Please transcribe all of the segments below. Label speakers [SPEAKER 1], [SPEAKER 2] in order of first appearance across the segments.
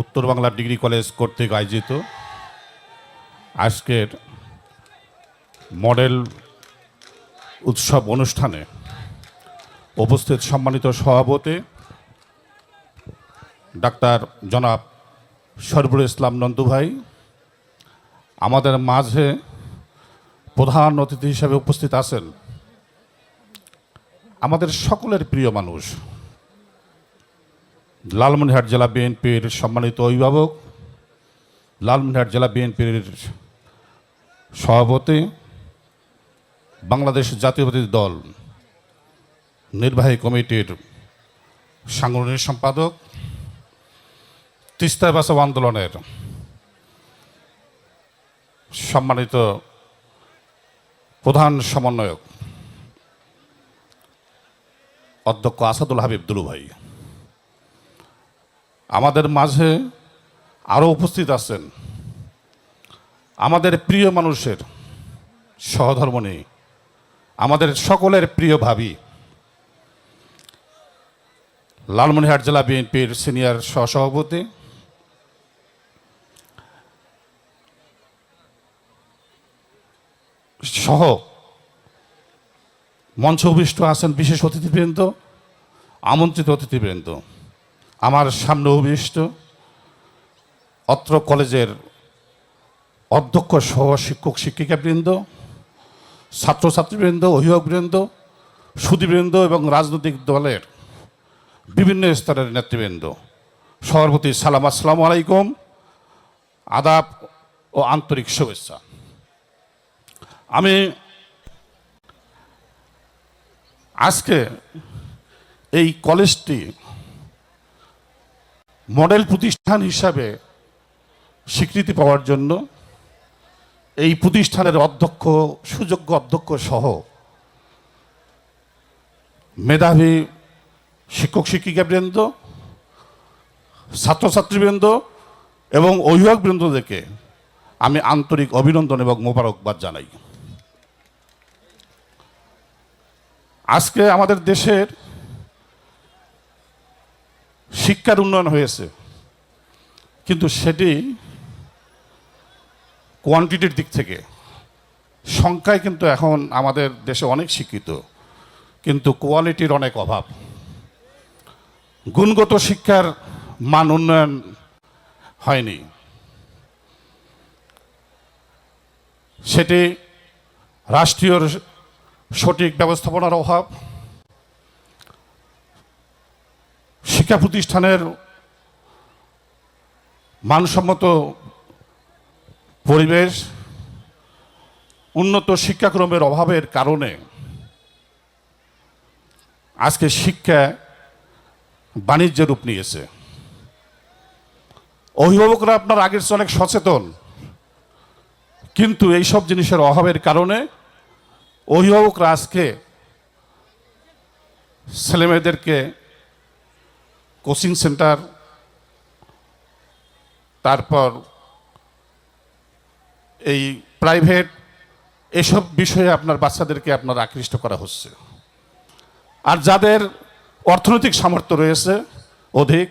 [SPEAKER 1] উত্তর Bangla degree college কর্তৃক আয়োজিত। আজকের মডেল উৎসব অনুষ্ঠানে উপস্থিত সম্মানিত সভাপতি, ডাক্তার জনাব সরবুল ইসলাম নন্দু ভাই, আমাদের মাঝে প্রধান অতিথি হিসেবে উপস্থিত আছেন আমাদের সকলের প্রিয় মানুষ। লালমনিরহাট জেলা বিএনপির সম্মানিত অভিভাবক, লালমনিরহাট জেলা বিএনপির সভাপতি, বাংলাদেশ জাতীয়বাদী দল নির্বাহী কমিটির সাংগঠনিক সম্পাদক, তিস্তা বাঁচাও আন্দোলনের সম্মানিত প্রধান সমন্বয়ক, অধ্যক্ষ আসাদুল হাবিব দুলু ভাই আমাদের মাঝে আরও উপস্থিত আছেন। আমাদের প্রিয় মানুষের সহধর্মণী আমাদের সকলের প্রিয় ভাবি। লালমনিরহাট জেলা বিএনপির সিনিয়র সহসভাপতি। সহ মঞ্চ অভিষ্ট আছেন বিশেষ অতিথিবৃন্দ, আমন্ত্রিত অতিথিবৃন্দ। আমার সামনে অভিষ্ট। অত্র কলেজের অধ্যক্ষ সহ শিক্ষক শিক্ষিকাবৃন্দ, ছাত্রছাত্রীবৃন্দ, অভিভাবকবৃন্দ সুদীবৃন্দ এবং রাজনৈতিক দলের বিভিন্ন স্তরের নেতৃবৃন্দ। সভাপতি সালাম, আসসালামু আলাইকুম। আদাব ও আন্তরিক শুভেচ্ছা। আমি আজকে এই কলেজটি মডেল প্রতিষ্ঠান হিসাবে স্বীকৃতি পাওয়ার জন্য এই প্রতিষ্ঠানের অধ্যক্ষ, সুযোগ্য অধ্যক্ষ সহ মেধাবী শিক্ষক শিক্ষিকাবৃন্দ, ছাত্রছাত্রীবৃন্দ এবং অভিভাবকবৃন্দদেরকে আমি আন্তরিক অভিনন্দন এবং মোবারকবাদ জানাই। আজকে আমাদের দেশের শিক্ষার উন্নয়ন হয়েছে, কিন্তু সেটি কোয়ান্টিটির দিক থেকে। সংখ্যায় কিন্তু এখন আমাদের দেশে অনেক শিক্ষিত, কিন্তু কোয়ালিটির অনেক অভাব। গুণগত শিক্ষার মান উন্নয়ন হয়নি। সেটি রাষ্ট্রীয় সঠিক ব্যবস্থাপনার অভাব শিক্ষা প্রতিষ্ঠানের মানসম্মত পরিবেশ, উন্নত শিক্ষাক্রমের অভাবের কারণে আজকে শিক্ষা বাণিজ্যের রূপ নিয়েছে। অভিভাবকরা আপনার আগের চেয়ে অনেক সচেতন, কিন্তু এইসব জিনিসের অভাবের কারণে অভিভাবকরা আজকে ছেলেমেয়েদেরকে কোচিং সেন্টার, তারপর এই প্রাইভেট, এসব বিষয়ে আপনার বাচ্চাদেরকে আপনার আকৃষ্ট করা হচ্ছে। আর যাদের অর্থনৈতিক সামর্থ্য রয়েছে অধিক,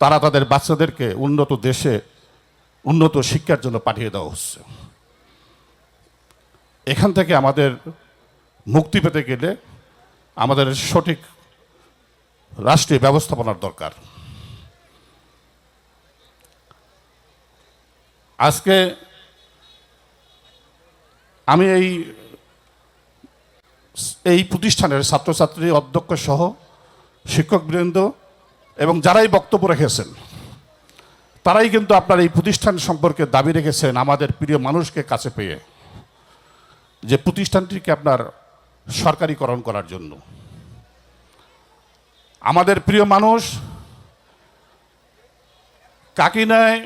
[SPEAKER 1] তারা তাদের বাচ্চাদেরকে উন্নত দেশে, উন্নত শিক্ষার জন্য পাঠিয়ে দেওয়া হচ্ছে। এখান থেকে আমাদের মুক্তি পেতে গেলে আমাদের সঠিক রাষ্ট্রীয় ব্যবস্থাপনার দরকার। আজকে আমি এই এই প্রতিষ্ঠানের ছাত্রছাত্রী অধ্যক্ষ সহ শিক্ষকবৃন্দ এবং যারাই বক্তব্য রেখেছেন, তারাই কিন্তু আপনার এই প্রতিষ্ঠান সম্পর্কে দাবি রেখেছেন আমাদের প্রিয় মানুষকে কাছে পেয়ে, যে প্রতিষ্ঠানটিকে আপনার সরকারিকরণ করার জন্য। আমাদের প্রিয় মানুষ কাকিনায়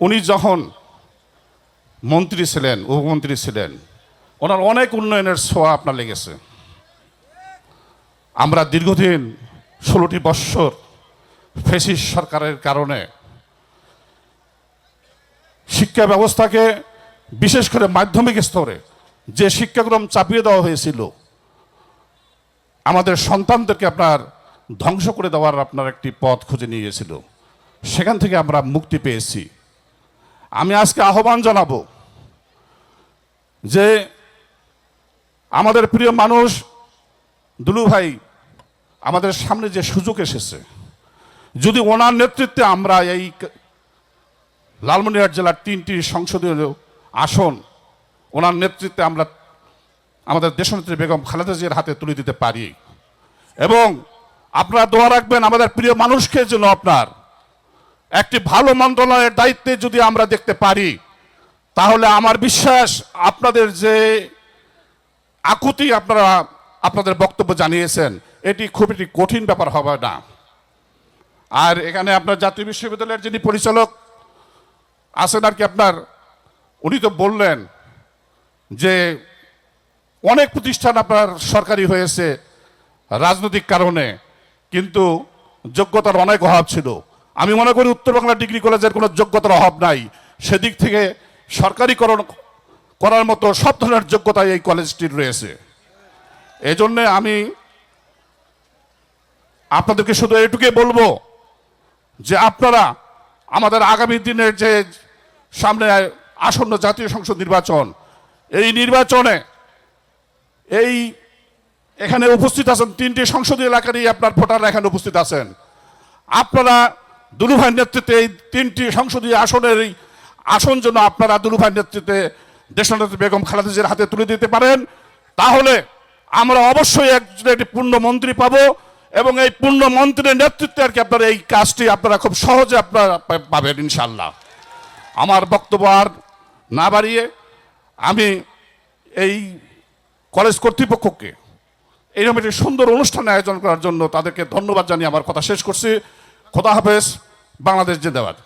[SPEAKER 1] উনি যখন মন্ত্রী ছিলেন, উপমন্ত্রী ছিলেন, ওনার অনেক উন্নয়নের ছোঁয়া আপনার লেগেছে। আমরা দীর্ঘদিন ষোলোটি বৎসর ফেসিস সরকারের কারণে শিক্ষা ব্যবস্থাকে বিশেষ করে মাধ্যমিক স্তরে যে শিক্ষাক্রম চাপিয়ে দেওয়া হয়েছিল, আমাদের সন্তানদেরকে আপনার ধ্বংস করে দেওয়ার আপনার একটি পথ খুঁজে নিয়ে গেছিল সেখান থেকে আমরা মুক্তি পেয়েছি। আমি আজকে আহ্বান জানাব যে আমাদের প্রিয় মানুষ দুলু ভাই, আমাদের সামনে যে সুযোগ এসেছে, যদি ওনার নেতৃত্বে আমরা এই লালমনিরহাট জেলার তিনটি সংসদীয় আসন ওনার নেতৃত্বে আমরা আমাদের দেশনেত্রী বেগম খালেদা জিয়ার হাতে তুলে দিতে পারি। এবং আপনারা দোয়া রাখবেন আমাদের প্রিয় মানুষকে যেন আপনার একটি ভালো মন্ত্রণালয়ের দায়িত্বে যদি আমরা দেখতে পারি, তাহলে আমার বিশ্বাস আপনাদের যে আকুতি আপনারা, আপনাদের বক্তব্য জানিয়েছেন, এটি খুব একটি কঠিন ব্যাপার হবে না। আর এখানে আপনার জাতীয় বিশ্ববিদ্যালয়ের যিনি পরিচালক আছেন আর কি আপনার, উনি তো বললেন যে অনেক প্রতিষ্ঠান আপনার সরকারি হয়েছে রাজনৈতিক কারণে। কিন্তু যোগ্যতার অনেক অভাব ছিল। আমি মনে করি উত্তর বাংলা ডিগ্রি কলেজের কোনো যোগ্যতার অভাব নাই। সেদিক থেকে সরকারিকরণ করার মতো সব ধরনের যোগ্যতা এই কলেজটির রয়েছে। এই জন্যে আমি আপনাদেরকে শুধু এটুকুই বলব যে আপনারা আমাদের আগামী দিনের যে সামনে আসন্ন জাতীয় সংসদ নির্বাচন, এই নির্বাচনে এই এখানে উপস্থিত আছেন তিনটি সংসদীয় এলাকারই আপনার ভোটাররা এখানে উপস্থিত আছেন। আপনারা দুলুভাইয়ের নেতৃত্বে এই তিনটি সংসদীয় আসনের এই আসন জন্য আপনারা দুলুভাইয়ের নেতৃত্বে দেশনেত্রী বেগম খালেদা হাতে তুলে দিতে পারেন, তাহলে আমরা অবশ্যই একজন একটি পূর্ণ মন্ত্রী পাবো এবং এই পূর্ণ মন্ত্রীর নেতৃত্বে আর কি আপনারা এই কাজটি আপনারা খুব সহজে আপনারা পাবেন ইনশাল্লাহ আমার বক্তব্য আর না বাড়িয়ে আমি এই কলেজ কর্তৃপক্ষকে এইরকম একটি সুন্দর অনুষ্ঠান আয়োজন করার জন্য তাদেরকে ধন্যবাদ জানিয়ে আমার কথা শেষ করছি। খোদা হাফেজ, বাংলাদেশ জিন্দাবাদ।